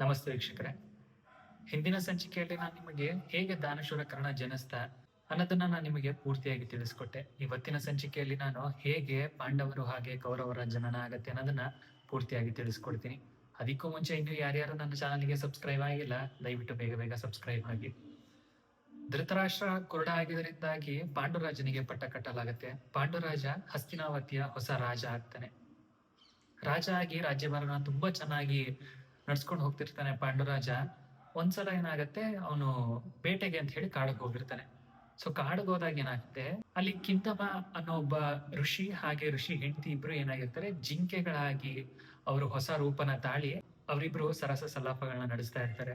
ನಮಸ್ತೆ ವೀಕ್ಷಕರೇ. ಹಿಂದಿನ ಸಂಚಿಕೆಯಲ್ಲಿ ನಾನು ನಿಮಗೆ ಹೇಗೆ ದಾನಶೂರ ಕರ್ಣ ಜನಿಸ್ತ ಅನ್ನೋದನ್ನ ನಾನು ನಿಮಗೆ ಪೂರ್ತಿಯಾಗಿ ತಿಳಿಸ್ಕೊಟ್ಟೆ. ಇವತ್ತಿನ ಸಂಚಿಕೆಯಲ್ಲಿ ನಾನು ಹೇಗೆ ಪಾಂಡವರು ಹಾಗೆ ಕೌರವರ ಜನನ ಆಗತ್ತೆ ಅನ್ನೋದನ್ನ ಪೂರ್ತಿಯಾಗಿ ತಿಳಿಸ್ಕೊಡ್ತೀನಿ. ಅದಕ್ಕೂ ಮುಂಚೆ ಇನ್ನು ಯಾರ್ಯಾರು ನನ್ನ ಚಾನಲ್ಗೆ ಸಬ್ಸ್ಕ್ರೈಬ್ ಆಗಿಲ್ಲ, ದಯವಿಟ್ಟು ಬೇಗ ಬೇಗ ಸಬ್ಸ್ಕ್ರೈಬ್ ಆಗಿ. ಧೃತರಾಷ್ಟ್ರ ಕುರುಡ ಆಗಿದ್ದರಿಂದಾಗಿ ಪಾಂಡುರಾಜನಿಗೆ ಪಟ್ಟ ಕಟ್ಟಲಾಗತ್ತೆ. ಪಾಂಡುರಾಜ ಹಸ್ತಿನಾವತಿಯ ಹೊಸ ರಾಜ ಆಗ್ತಾನೆ. ರಾಜ ಆಗಿ ರಾಜ್ಯಭಾರನ ತುಂಬಾ ಚೆನ್ನಾಗಿ ನಡ್ಸ್ಕೊಂಡು ಹೋಗ್ತಿರ್ತಾನೆ ಪಾಂಡುರಾಜ. ಒಂದ್ಸಲ ಏನಾಗತ್ತೆ, ಅವನು ಬೇಟೆಗೆ ಅಂತ ಹೇಳಿ ಕಾಡಿಗೆ ಹೋಗಿರ್ತಾನೆ. ಸೊ ಕಾಡಿಗೆ ಹೋದಾಗ ಏನಾಗುತ್ತೆ, ಅಲ್ಲಿ ಕಿಂತಮ ಅನ್ನೋ ಒಬ್ಬ ಋಷಿ ಹಾಗೆ ಋಷಿ ಹೆಂಡತಿ ಇಬ್ರು ಏನಾಗಿರ್ತಾರೆ, ಜಿಂಕೆಗಳಾಗಿ ಅವರು ಹೊಸ ರೂಪನ ತಾಳಿ ಅವರಿಬ್ರು ಸರಸ ಸಲಾಪಗಳನ್ನ ನಡೆಸ್ತಾ ಇರ್ತಾರೆ.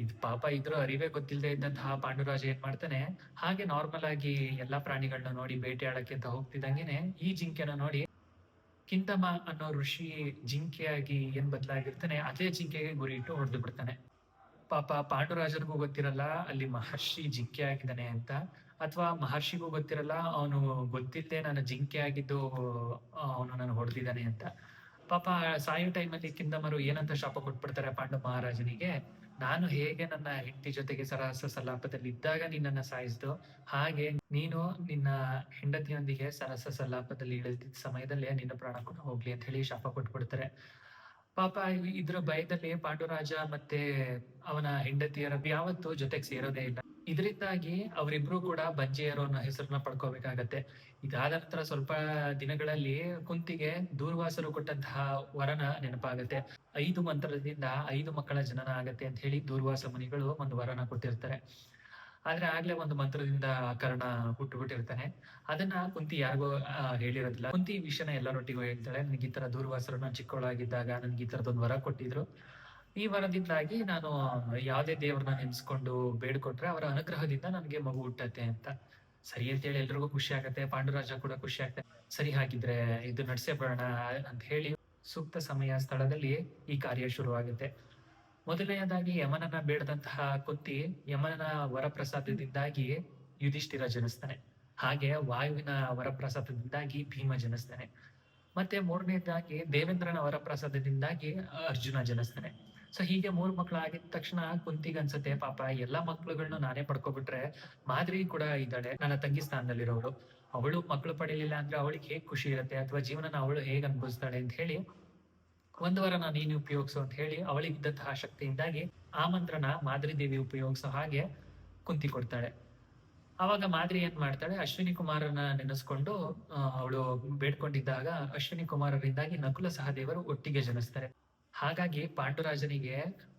ಇದು ಪಾಪ ಇದ್ರು ಅರಿವೇ ಗೊತ್ತಿಲ್ಲದೆ ಇದ್ದಂತಹ ಪಾಂಡುರಾಜ ಏನ್ ಮಾಡ್ತಾನೆ, ಹಾಗೆ ನಾರ್ಮಲ್ ಆಗಿ ಎಲ್ಲಾ ಪ್ರಾಣಿಗಳನ್ನ ನೋಡಿ ಬೇಟೆಯಾಡಕ್ಕೆ ಅಂತ ಹೋಗ್ತಿದ್ದಂಗೆನೆ ಈ ಜಿಂಕೆನ ನೋಡಿ ಕಿಂತಮ ಅನ್ನೋ ಋಷಿ ಜಿಂಕೆಯಾಗಿ ಏನ್ ಬದಲಾಗಿರ್ತಾನೆ, ಅದೇ ಜಿಂಕೆಗೆ ಗುರಿ ಇಟ್ಟು ಹೊಡೆದು ಬಿಡ್ತಾನೆ. ಪಾಪ ಪಾಂಡುರಾಜನಿಗೂ ಗೊತ್ತಿರಲ್ಲ ಅಲ್ಲಿ ಮಹರ್ಷಿ ಜಿಂಕೆ ಆಗಿದ್ದಾನೆ ಅಂತ. ಅಥವಾ ಮಹರ್ಷಿಗೂ ಗೊತ್ತಿರಲ್ಲ, ಅವನು ಗೊತ್ತಿಲ್ಲದೆ ನಾನು ಜಿಂಕೆ ಆಗಿದ್ದು ಅವನು ನಾನು ಹೊಡೆದಿದ್ದಾನೆ ಅಂತ. ಪಾಪ ಸಾಯೋ ಟೈಮಲ್ಲಿ ಕಿಂದಮರು ಏನಂತ ಶಾಪ ಕೊಟ್ಬಿಡ್ತಾರೆ ಪಾಂಡು ಮಹಾರಾಜನಿಗೆ? ನಾನು ಹೇಗೆ ನನ್ನ ಹೆಂಡತಿ ಜೊತೆಗೆ ಸರಸ ಸಲಾಪದಲ್ಲಿ ಇದ್ದಾಗ ನಿನ್ನನ್ನ ಸಾಯಿಸ್ದು ಹಾಗೆ ನೀನು ನಿನ್ನ ಹೆಂಡತಿಯೊಂದಿಗೆ ಸರಸ ಸಲಾಪದಲ್ಲಿ ಇಳಿದಿದ್ದ ಸಮಯದಲ್ಲಿ ನಿನ್ನ ಪ್ರಾಣ ಕೂಡ ಹೋಗ್ಲಿ ಅಂತ ಹೇಳಿ ಶಾಪ ಕೊಟ್ಬಿಡ್ತಾರೆ. ಪಾಪ ಇದ್ರ ಭಯದಲ್ಲಿ ಪಾಂಡುರಾಜ ಮತ್ತೆ ಅವನ ಹೆಂಡತಿಯರ ಯಾವತ್ತೂ ಜೊತೆಗೆ ಸೇರೋದೇ ಇಲ್ಲ. ಇದರಿಂದಾಗಿ ಅವರಿಬ್ರು ಕೂಡ ಬಂಜೆಯರು ಅನ್ನೋ ಹೆಸರನ್ನ ಪಡ್ಕೋಬೇಕಾಗತ್ತೆ. ಇದಾದ ನಂತರ ಸ್ವಲ್ಪ ದಿನಗಳಲ್ಲಿ ಕುಂತಿಗೆ ದೂರ್ವಾಸರು ಕೊಟ್ಟಂತಹ ವರನ ನೆನಪಾಗತ್ತೆ. ಐದು ಮಂತ್ರದಿಂದ ಐದು ಮಕ್ಕಳ ಜನನ ಆಗತ್ತೆ ಅಂತ ಹೇಳಿ ದೂರ್ವಾಸ ಮುನಿಗಳು ಒಂದು ವರನ ಕೊಟ್ಟಿರ್ತಾರೆ. ಆದ್ರೆ ಆಗ್ಲೇ ಒಂದು ಮಂತ್ರದಿಂದ ಕರ್ಣ ಹುಟ್ಟುಬಿಟ್ಟಿರ್ತಾನೆ. ಅದನ್ನ ಕುಂತಿ ಯಾರಿಗೂ ಹೇಳಿರೋದಿಲ್ಲ. ಕುಂತಿ ವಿಷಯನ ಎಲ್ಲರೊಟ್ಟಿಗೂ ಹೇಳ್ತಾಳೆ. ನನಗೆ ಈ ತರ ದೂರ್ವಾಸರನ್ನ ನಾನು ಚಿಕ್ಕವಳಾಗಿದ್ದಾಗ ನನ್ಗೆ ಈ ತರದೊಂದು ವರ ಕೊಟ್ಟಿದ್ರು. ಈ ವರದಿಂದಾಗಿ ನಾನು ಯಾವುದೇ ದೇವ್ರನ್ನ ನೆನೆಸ್ಕೊಂಡು ಬೇಡ್ಕೊಟ್ರೆ ಅವರ ಅನುಗ್ರಹದಿಂದ ನನಗೆ ಮಗು ಹುಟ್ಟತ್ತೆ ಅಂತ. ಸರಿ ಅಂತ ಹೇಳಿ ಎಲ್ರಿಗೂ ಖುಷಿ ಆಗತ್ತೆ, ಪಾಂಡುರಾಜ ಕೂಡ ಖುಷಿ ಆಗತ್ತೆ ಸರಿ ಹಾಗಿದ್ರೆ ಇದು ನಡ್ಸೇ ಬರೋಣ ಅಂತ ಹೇಳಿ ಸೂಕ್ತ ಸಮಯ ಸ್ಥಳದಲ್ಲಿ ಈ ಕಾರ್ಯ ಶುರುವಾಗುತ್ತೆ. ಮೊದಲನೆಯದಾಗಿ ಯಮನನ್ನ ಬೇಡದಂತಹ ಕೊತ್ತಿ ಯಮನನ ವರಪ್ರಸಾದದಿಂದಾಗಿ ಯುಧಿಷ್ಠಿರ ಜನಿಸ್ತಾನೆ. ಹಾಗೆ ವಾಯುವಿನ ವರಪ್ರಸಾದದಿಂದಾಗಿ ಭೀಮ ಜನಿಸ್ತಾನೆ. ಮತ್ತೆ ಮೂರನೇದಾಗಿ ದೇವೇಂದ್ರನ ವರಪ್ರಸಾದದಿಂದಾಗಿ ಅರ್ಜುನ ಜನಿಸ್ತಾನೆ. ಸೊ ಹೀಗೆ ಮೂರ್ ಮಕ್ಳು ಆಗಿದ ತಕ್ಷಣ ಕುಂತಿಗ್ ಅನ್ಸುತ್ತೆ, ಪಾಪ ಎಲ್ಲಾ ಮಕ್ಳುಗಳನ್ನ ನಾನೇ ಪಡ್ಕೊಬಿಟ್ರೆ ಮಾದ್ರಿ ಕೂಡ ಇದ್ದಾಳೆ, ನನ್ನ ತಂಗಿ ಸ್ಥಾನದಲ್ಲಿರೋರು ಅವಳು ಮಕ್ಳು ಪಡೀಲಿಲ್ಲ ಅಂದ್ರೆ ಅವಳಿಗೆ ಹೇಗ್ ಖುಷಿ ಇರುತ್ತೆ ಅಥವಾ ಜೀವನನ ಅವಳು ಹೇಗ್ ಅನ್ಭವಿಸ್ತಾಳೆ ಅಂತ ಹೇಳಿ, ಒಂದು ವಾರ ನಾನು ನೀನು ಉಪಯೋಗಿಸು ಅಂತ ಹೇಳಿ ಅವಳಿಗಿದ್ದಂತಹ ಶಕ್ತಿಯಿಂದಾಗಿ ಆ ಮಂತ್ರನ ಮಾದ್ರಿ ದೇವಿ ಉಪಯೋಗಿಸೋ ಹಾಗೆ ಕುಂತಿ ಕೊಡ್ತಾಳೆ ಅವಾಗ ಮಾದ್ರಿ ಏನ್ ಮಾಡ್ತಾಳೆ, ಅಶ್ವಿನಿ ಕುಮಾರನ ನೆನೆಸ್ಕೊಂಡು ಅವಳು ಬೇಡ್ಕೊಂಡಿದ್ದಾಗ ಅಶ್ವಿನಿ ಕುಮಾರರಿಂದಾಗಿ ನಕುಲ ಸಹದೇವರು ಒಟ್ಟಿಗೆ ಜನಿಸ್ತಾರೆ. ಹಾಗಾಗಿ ಪಾಂಡುರಾಜನಿಗೆ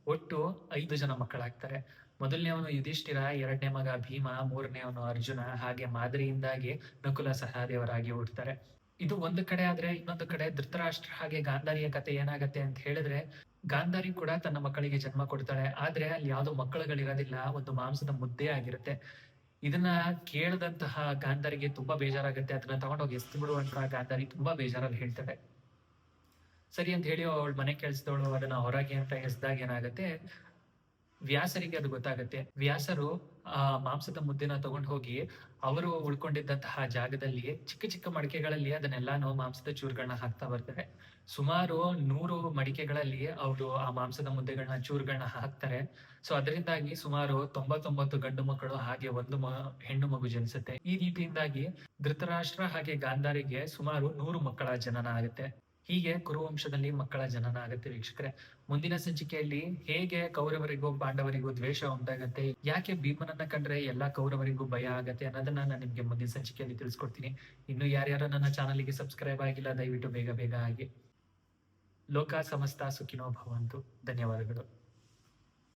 ಒಟ್ಟು ಐದು ಜನ ಮಕ್ಕಳಾಗ್ತಾರೆ. ಮೊದಲನೇವನು ಯುಧಿಷ್ಠಿರ, ಎರಡನೇ ಮಗ ಭೀಮ ಮೂರನೇವನು ಅರ್ಜುನ, ಹಾಗೆ ಮಾದರಿಯಿಂದಾಗಿ ನಕುಲ ಸಹದೇವರಾಗಿ ಹುಡ್ತಾರೆ ಇದು ಒಂದು ಕಡೆ ಆದ್ರೆ ಇನ್ನೊಂದು ಕಡೆ ಧೃತರಾಷ್ಟ್ರ ಹಾಗೆ ಗಾಂಧಾರಿಯ ಕತೆ ಏನಾಗತ್ತೆ ಅಂತ ಹೇಳಿದ್ರೆ, ಗಾಂಧಾರಿ ಕೂಡ ತನ್ನ ಮಕ್ಕಳಿಗೆ ಜನ್ಮ ಕೊಡ್ತಾಳೆ. ಆದ್ರೆ ಅಲ್ಲಿ ಯಾವುದೋ ಮಕ್ಕಳುಗಳಿರೋದಿಲ್ಲ, ಒಂದು ಮಾಂಸದ ಮುದ್ದೆ ಆಗಿರುತ್ತೆ. ಇದನ್ನ ಕೇಳದಂತಹ ಗಾಂಧಾರಿಗೆ ತುಂಬಾ ಬೇಜಾರಾಗುತ್ತೆ. ಅದನ್ನ ತಗೊಂಡೋಗಿ ಎಸ್ತು ಬಿಡುವಂತಹ ಗಾಂಧಾರಿ ತುಂಬಾ ಬೇಜಾರಲ್ಲಿ ಹೇಳ್ತಾಳೆ. ಸರಿ ಅಂತ ಹೇಳಿ ಅವಳು ಮನೆ ಕೆಲ್ಸದವಳು ಅದನ್ನ ಹೊರಗೆ ಅಂತ ಎಸ್ದಾಗ ಏನಾಗುತ್ತೆ? ವ್ಯಾಸರಿಗೆ ಅದು ಗೊತ್ತಾಗುತ್ತೆ. ವ್ಯಾಸರು, ಆ, ಮಾಂಸದ ಮುದ್ದೆನ ತಗೊಂಡು ಹೋಗಿ ಅವರು ಉಳ್ಕೊಂಡಿದ್ದಂತಹ ಜಾಗದಲ್ಲಿ ಚಿಕ್ಕ ಚಿಕ್ಕ ಮಡಿಕೆಗಳಲ್ಲಿ ಅದನ್ನೆಲ್ಲಾನು ಮಾಂಸದ ಚೂರುಗಳನ್ನ ಹಾಕ್ತಾ ಬರ್ತಾರೆ. ಸುಮಾರು ನೂರು ಮಡಿಕೆಗಳಲ್ಲಿ ಅವರು ಆ ಮಾಂಸದ ಮುದ್ದೆಗಳನ್ನ ಚೂರುಗಳನ್ನ ಹಾಕ್ತಾರೆ. ಸೊ, ಅದರಿಂದಾಗಿ ಸುಮಾರು ತೊಂಬತ್ತೊಂಬತ್ತು ಗಂಡು ಮಕ್ಕಳು ಹಾಗೆ ಒಂದು ಮ, ಹೆಣ್ಣು ಮಗು ಜನಿಸುತ್ತೆ. ಈ ರೀತಿಯಿಂದಾಗಿ ಧೃತರಾಷ್ಟ್ರ ಹಾಗೆ ಗಾಂಧಾರಿಗೆ ಸುಮಾರು ನೂರು ಮಕ್ಕಳ ಜನನ ಆಗುತ್ತೆ. ಹೀಗೆ ಕುರುವಂಶದಲ್ಲಿ ಮಕ್ಕಳ ಜನನ ಆಗುತ್ತೆ ವೀಕ್ಷಕರೇ. ಮುಂದಿನ ಸಂಚಿಕೆಯಲ್ಲಿ ಹೇಗೆ ಕೌರವರಿಗೂ ಪಾಂಡವರಿಗೂ ದ್ವೇಷ ಉಂಟಾಗತ್ತೆ, ಯಾಕೆ ಭೀಮನನ್ನ ಕಂಡ್ರೆ ಎಲ್ಲಾ ಕೌರವರಿಗೂ ಭಯ ಆಗತ್ತೆ ಅನ್ನೋದನ್ನ ನಾನು ನಿಮ್ಗೆ ಮುಂದಿನ ಸಂಚಿಕೆಯಲ್ಲಿ ತಿಳಿಸ್ಕೊಡ್ತೀನಿ. ಇನ್ನು ಯಾರ್ಯಾರು ನನ್ನ ಚಾನಲ್ಗೆ ಸಬ್ಸ್ಕ್ರೈಬ್ ಆಗಿಲ್ಲ, ದಯವಿಟ್ಟು ಬೇಗ ಬೇಗ ಆಗಿ. ಲೋಕ ಸಮಸ್ತ ಸುಖಿನೋ ಭವಂತು. ಧನ್ಯವಾದಗಳು.